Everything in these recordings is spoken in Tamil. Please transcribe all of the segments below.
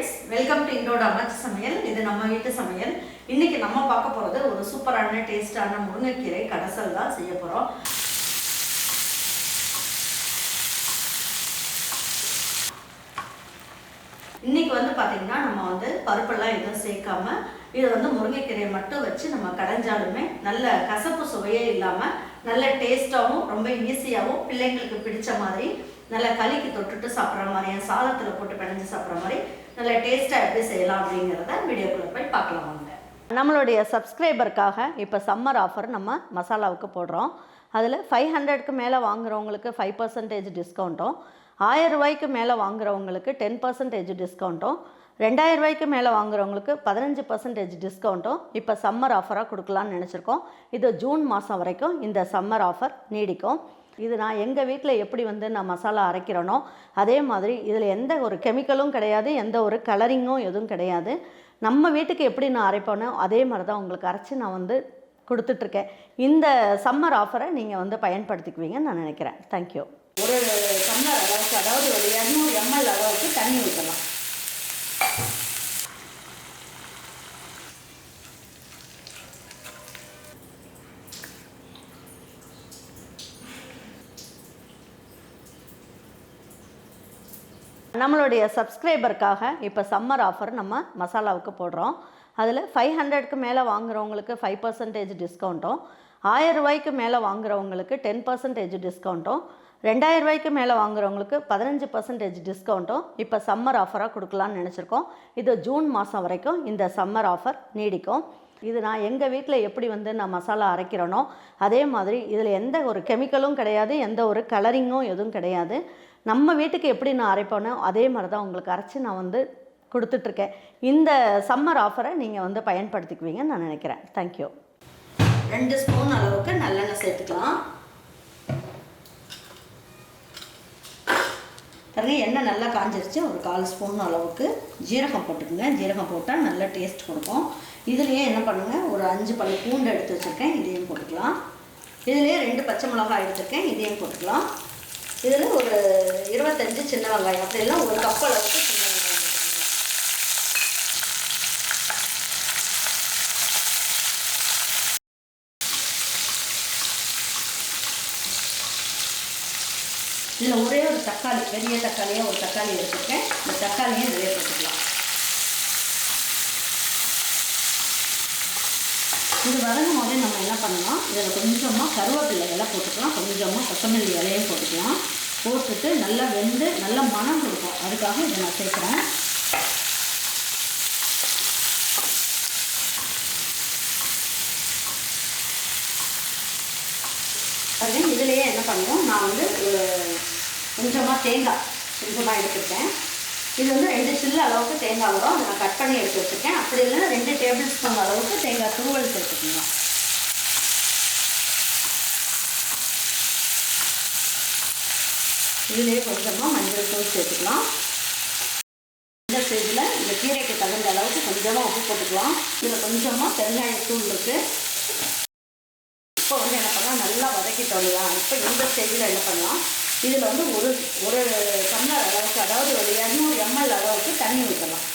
ஃப்ரெண்ட்ஸ் வெல்கம் டு இன்னோட அமைச்சு சமையல் இது நம்ம வீட்டு சமையல். இன்னைக்கு நம்ம பார்க்க போகிறது ஒரு சூப்பரான டேஸ்டான முருங்கைக்கீரை கடைசல் தான் செய்ய போகிறோம் இன்னைக்கு வந்து பார்த்தீங்கன்னா நம்ம வந்து பருப்பெல்லாம் எதுவும் சேர்க்காம இதை வந்து முருங்கைக்கீரையை மட்டும் வச்சு நம்ம கடைஞ்சாலுமே நல்ல கசப்பு சுவையே இல்லாமல் நல்ல டேஸ்ட்டாகவும் ரொம்ப ஈஸியாகவும் பிள்ளைங்களுக்கு பிடிச்ச மாதிரி நல்லா களிக்கு தொட்டுட்டு சாப்பிட்ற மாதிரி சாதத்தில் போட்டு பிணைஞ்சு சாப்பிட்ற மாதிரி நல்ல டேஸ்ட்டாக எப்படி செய்யலாம் அப்படிங்கிறத வீடியோக்குள்ளே போய் பார்க்கலாம் வாங்க. நம்மளுடைய சப்ஸ்கிரைபருக்காக இப்போ சம்மர் ஆஃபர் நம்ம மசாலாவுக்கு போடுறோம். அதில் ஃபைவ் ஹண்ட்ரட்க்கு மேலே வாங்குறவங்களுக்கு ஃபைவ் பர்சன்டேஜ் டிஸ்கவுண்ட்டும் ஆயிரம் ரூபாய்க்கு மேலே வாங்குறவங்களுக்கு டென் பர்சன்டேஜ் டிஸ்கவுண்ட்டும் ரெண்டாயிரம் ரூபாய்க்கு மேலே வாங்குறவங்களுக்கு பதினஞ்சு பர்சன்டேஜ் டிஸ்கவுண்ட்டும் இப்போ சம்மர் ஆஃபராக கொடுக்கலான்னு நினச்சிருக்கோம். இது ஜூன் மாதம் வரைக்கும் இந்த சம்மர் ஆஃபர் நீடிக்கும். இது நான் எங்கள் வீட்டில் எப்படி வந்து நான் மசாலா அரைக்கிறேனோ அதே மாதிரி இதில் எந்த ஒரு கெமிக்கலும் கிடையாது எந்த ஒரு கலரிங்கும் எதுவும் கிடையாது. நம்ம வீட்டுக்கு எப்படி நான் அரைப்பேனோ அதே மாதிரி தான் உங்களுக்கு அரைச்சி நான் வந்து கொடுத்துட்ருக்கேன். இந்த சம்மர் ஆஃபரை நீங்கள் வந்து பயன்படுத்திக்குவீங்கன்னு நான் நினைக்கிறேன். தேங்க்யூ ஒரு சம்மர் அளவுக்கு அதாவது ஒரு இரநூறு எம்எல் அளவுக்கு தண்ணி ஊற்றலாம் நம்மளுடைய சப்ஸ்கிரைபருக்காக இப்போ சம்மர் ஆஃபர் நம்ம மசாலாவுக்கு போடுறோம். அதில் ஃபைவ் ஹண்ட்ரட்க்கு மேலே வாங்குறவங்களுக்கு ஃபைவ் பர்சன்டேஜ் டிஸ்கவுண்ட்டும் ஆயிரம் ரூபாய்க்கு மேலே வாங்குறவங்களுக்கு டென் பர்சன்டேஜ் டிஸ்கவுண்ட்டும் ரெண்டாயிரம் ரூபாய்க்கு மேலே வாங்குறவங்களுக்கு பதினஞ்சு பர்சன்டேஜ் டிஸ்கவுண்ட்டும் இப்போ சம்மர் ஆஃபராக கொடுக்கலான்னு நினச்சிருக்கோம். இது ஜூன் மாதம் வரைக்கும் இந்த சம்மர் ஆஃபர் நீடிக்கும். இது நான் எங்கள் வீட்டில் எப்படி வந்து நான் மசாலா அரைக்கிறேனோ அதே மாதிரி இதில் எந்த ஒரு கெமிக்கலும் கிடையாது எந்த ஒரு கலரிங்கும் எதுவும் கிடையாது. நம்ம வீட்டுக்கு எப்படி நான் அரைப்பேனோ அதே மாதிரி தான் உங்களுக்கு அரைச்சி நான் வந்து கொடுத்துட்ருக்கேன். இந்த சம்மர் ஆஃபரை நீங்கள் வந்து பயன்படுத்திக்குவீங்கன்னு நான் நினைக்கிறேன். தேங்க்யூ ரெண்டு ஸ்பூன் அளவுக்கு நல்லெண்ணெய் சேர்த்துக்கலாம். பாருங்க எண்ணெய் நல்லா காஞ்சிருச்சு. ஒரு கால் ஸ்பூன் அளவுக்கு ஜீரகம் போட்டுக்கோங்க. ஜீரகம் போட்டால் நல்ல டேஸ்ட் கொடுக்கும். இதுலேயே என்ன பண்ணுங்கள் ஒரு அஞ்சு பல் பூண்டு எடுத்து வச்சுருக்கேன். இதையும் போட்டுக்கலாம். இதுலேயே ரெண்டு பச்சை மிளகாய் எடுத்துருக்கேன். இதையும் போட்டுக்கலாம். இதில் ஒரு இருபத்தஞ்சு சின்ன வெங்காயம். அப்படிலாம் ஒரு கப் அளவுக்கு சின்ன வெங்காயம். இல்லை இதில் ஒரே ஒரு தக்காளி பெரிய தக்காளியாக ஒரு தக்காளி எடுத்துருக்கேன். இந்த தக்காளியும் இதிலே போட்டுக்கலாம். இது வதங்கும் போதே நம்ம என்ன பண்ணலாம் இதில் கொஞ்சமாக கருவேப்பிலை இலை போட்டுக்கலாம். கொஞ்சமாக கொத்தமல்லி இலையும் போட்டுக்கலாம். போட்டுட்டு நல்லா வெந்து நல்லா மனம் கொடுக்கும். அதுக்காக இதை நான் சேர்க்குறேன். அது இதுலேயே என்ன பண்ணுவோம்? நான் வந்து கொஞ்சமாக தேங்காய் கொஞ்சமாக எடுத்துருக்கேன் இது வந்து ரெண்டு சில்லு அளவுக்கு தேங்காய் வரும். அதை நான் கட் பண்ணி எடுத்து வச்சுருக்கேன். அப்படி இல்லைன்னா ரெண்டு டேபிள் ஸ்பூன் அளவுக்கு தேங்காய் துருவல் சேர்த்துக்கணும் இதுலேயே கொஞ்சமாக மஞ்சள் தூள் சேர்த்துக்கலாம். இந்த ஸ்டேஜில் இந்த கீரைக்கு தகுந்த அளவுக்கு கொஞ்சமாக உப்பு போட்டுக்கலாம். இதில் கொஞ்சமாக பெருங்காயத்தூள் இருக்குது இப்போ வந்து என்ன பண்ணலாம்? நல்லா வதக்கிட்டோம் இல்லையா? இப்போ இந்த ஸ்டேஜில் என்ன பண்ணலாம்? இதில் வந்து ஒரு ஒரு டம்ளர் அளவுக்கு அதாவது ஒரு இரநூறு எம்எல் அளவுக்கு தண்ணி ஊற்றலாம்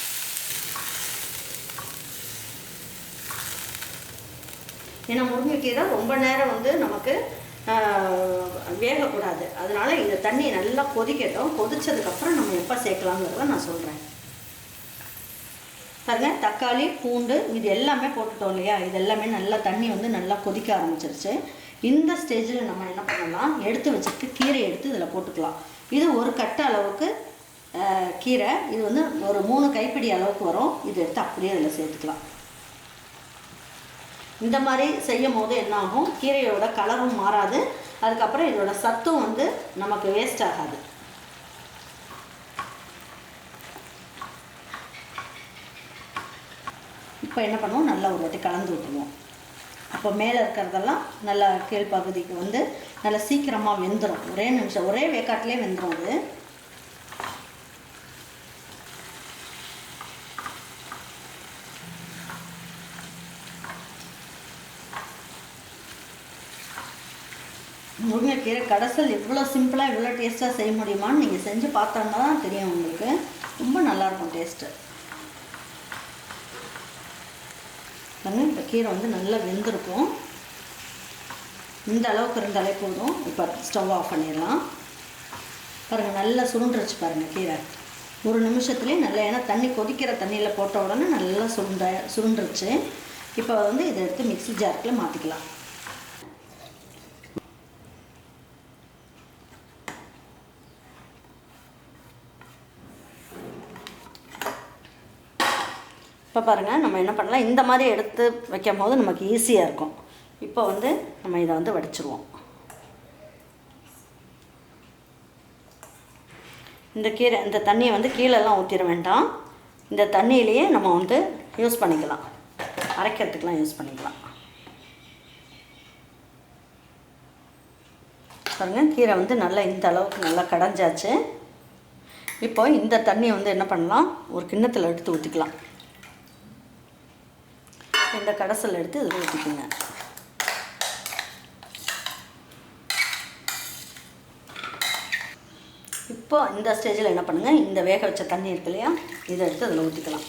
ஏன்னா முருங்கைக்கீரை ரொம்ப நேரம் வந்து நமக்கு வேகக்கூடாது. அதனால் இந்த தண்ணி நல்லா கொதிக்கட்டும். கொதித்ததுக்கப்புறம் நம்ம எப்போ சேர்க்கலாங்கிறத நான் சொல்கிறேன் பாருங்க தக்காளி பூண்டு இது எல்லாமே போட்டுட்டோம் இல்லையா? இது எல்லாமே நல்லா தண்ணி வந்து நல்லா கொதிக்க ஆரம்பிச்சிருச்சு. இந்த ஸ்டேஜில் நம்ம என்ன பண்ணலாம்? எடுத்து வச்சுட்டு கீரை எடுத்து இதில் போட்டுக்கலாம். இது ஒரு கட்ட அளவுக்கு கீரை. இது வந்து ஒரு மூணு கைப்பிடி அளவுக்கு வரும். இது எடுத்து அப்படியே இதில் சேர்த்துக்கலாம். இந்த மாதிரி செய்யும் போது என்ன ஆகும் கீரையோட கலரும் மாறாது. அதுக்கப்புறம் இதோட சத்தும் வந்து நமக்கு வேஸ்ட் ஆகாது. இப்போ என்ன பண்ணுவோம்? நல்லா ஒரு வாட்டி கலந்து விட்டுருவோம். அப்போ மேலே இருக்கிறதெல்லாம் நல்லா கீழ்ப்பகுதிக்கு வந்து நல்லா சீக்கிரமாக வெந்துடும் ஒரே நிமிஷம் ஒரே வேக்காட்டிலே வெந்துடும் அது. முருங்கைக்கீரை கடைசல் இவ்வளோ சிம்பிளாக இவ்வளோ டேஸ்ட்டாக செய்ய முடியுமான்னு நீங்கள் செஞ்சு பார்த்தோன்னா தான் தெரியும் உங்களுக்கு. ரொம்ப நல்லாயிருக்கும் டேஸ்ட்டு பாருங்கள் இப்போ கீரை வந்து நல்லா வெந்திருக்கும். இந்த அளவுக்கு இருந்தாலே போதும். இப்போ ஸ்டவ் ஆஃப் பண்ணிடலாம். பாருங்கள் நல்லா சுருண்டுருச்சு பாருங்கள் கீரை. ஒரு நிமிஷத்துலேயே நல்லா ஏன்னா தண்ணி கொதிக்கிற தண்ணியில் போட்ட உடனே நல்லா சுருண்ட சுருண்டுருச்சு. இப்போ வந்து இதை எடுத்து மிக்ஸி ஜார்க்கில் மாற்றிக்கலாம் இப்போ பாருங்கள் நம்ம என்ன பண்ணலாம்? இந்த மாதிரி எடுத்து வைக்கும் போது நமக்கு ஈஸியாக இருக்கும். இப்போ வந்து நம்ம இதை வந்து வடிச்சிருவோம். இந்த கீரை இந்த தண்ணியை வந்து கீழெல்லாம் ஊற்றிட வேண்டாம். இந்த தண்ணியிலேயே நம்ம வந்து யூஸ் பண்ணிக்கலாம். அரைக்கிறதுக்கெலாம் யூஸ் பண்ணிக்கலாம். பாருங்கள் கீரை வந்து நல்லா இந்த அளவுக்கு நல்லா கடைஞ்சாச்சு. இப்போ இந்த தண்ணியை வந்து என்ன பண்ணலாம்? ஒரு கிண்ணத்தில் எடுத்து ஊற்றிக்கலாம் இந்த கடைசல் எடுத்து இதில் ஊற்றிக்குங்க இப்போ இந்த ஸ்டேஜில் என்ன பண்ணுங்கள் இந்த வேக வச்ச தண்ணி இருக்கு இல்லையா? இதை எடுத்து அதில் ஊற்றிக்கலாம்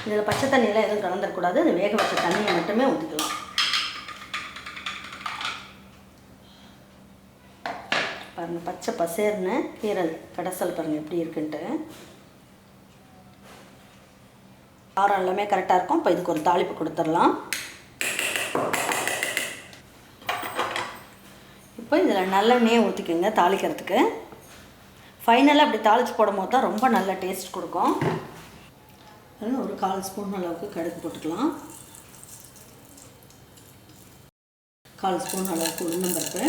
இதில் பச்சை தண்ணியெல்லாம் எதுவும் கலந்துடக்கூடாது இது வேக வச்ச தண்ணியை மட்டுமே ஊற்றிக்கலாம் பாருங்கள் பச்சை பசேர்னு கீரை கடைசல் பாருங்கள் எப்படி இருக்குன்ட்டு. காரம் எல்லாமே கரெக்டாக இருக்கும். இப்போ இதுக்கு ஒரு தாளிப்பு கொடுத்துடலாம். இப்போ இதில் நல்லெண்ணெயை ஊற்றிக்கோங்க தாளிக்கிறதுக்கு. ஃபைனலாக அப்படி தாளித்து போடும் போது தான் ரொம்ப நல்ல டேஸ்ட் கொடுக்கும். அதில் ஒரு கால் ஸ்பூன் அளவுக்கு கடுகு போட்டுக்கலாம். கால் ஸ்பூன் அளவுக்கு உளுந்தம்பருப்பு.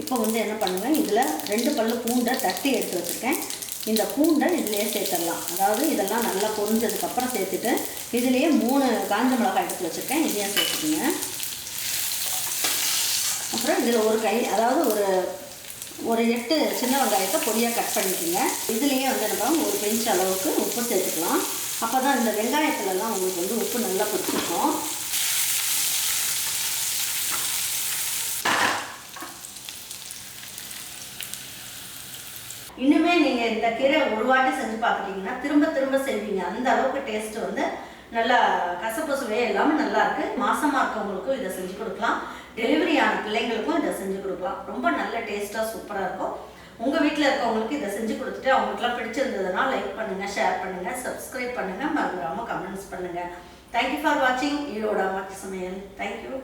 இப்போ வந்து என்ன பண்ணுவேன் இதில் ரெண்டு பல்லு பூண்டை தட்டி எடுத்து வச்சுருக்கேன். இந்த பூண்டை இதுலேயே சேர்த்துடலாம். அதாவது இதெல்லாம் நல்லா பொரிஞ்சதுக்கப்புறம் சேர்த்துட்டு இதுலேயே மூணு காஞ்ச மிளகாய் எடுத்து வச்சுருக்கேன். இதையும் சேர்த்துக்குங்க. அப்புறம் இதில் ஒரு கை அதாவது ஒரு ஒரு எட்டு சின்ன வெங்காயத்தை பொடியாக கட் பண்ணிக்கோங்க. இதுலேயே வந்து நம்ம ஒரு பெஞ்ச் அளவுக்கு உப்பு சேர்த்துக்கலாம். அப்போ தான் இந்த வெங்காயத்துலலாம் உங்களுக்கு வந்து உப்பு நல்லா பிடிச்சிருக்கும் நீங்கள் இந்த கீரை ஒரு வாட்டி செஞ்சு பார்த்துட்டீங்கன்னா திரும்ப திரும்ப செய்வீங்க. அந்த அளவுக்கு டேஸ்ட் வந்து நல்லா கசப்பு சுவையே இல்லாமல் நல்லா இருக்கு. மாசமா இருக்கவங்களுக்கும் இதை செஞ்சு கொடுக்கலாம். டெலிவரி ஆன பிள்ளைங்களுக்கும் இதை செஞ்சு கொடுக்கலாம். ரொம்ப நல்ல டேஸ்ட்டாக சூப்பராக இருக்கும். உங்கள் வீட்டில் இருக்கவங்களுக்கு இதை செஞ்சு கொடுத்துட்டு அவங்களுக்குலாம் பிடிச்சிருந்ததுன்னா லைக் பண்ணுங்கள் ஷேர் பண்ணுங்கள் சப்ஸ்கிரைப் பண்ணுங்கள் மறந்துடாமல் கமெண்ட்ஸ் பண்ணுங்கள் தேங்க்யூ ஃபார் வாட்சிங் ஈரோட அம்மாச்சி சமையல். தேங்க்யூ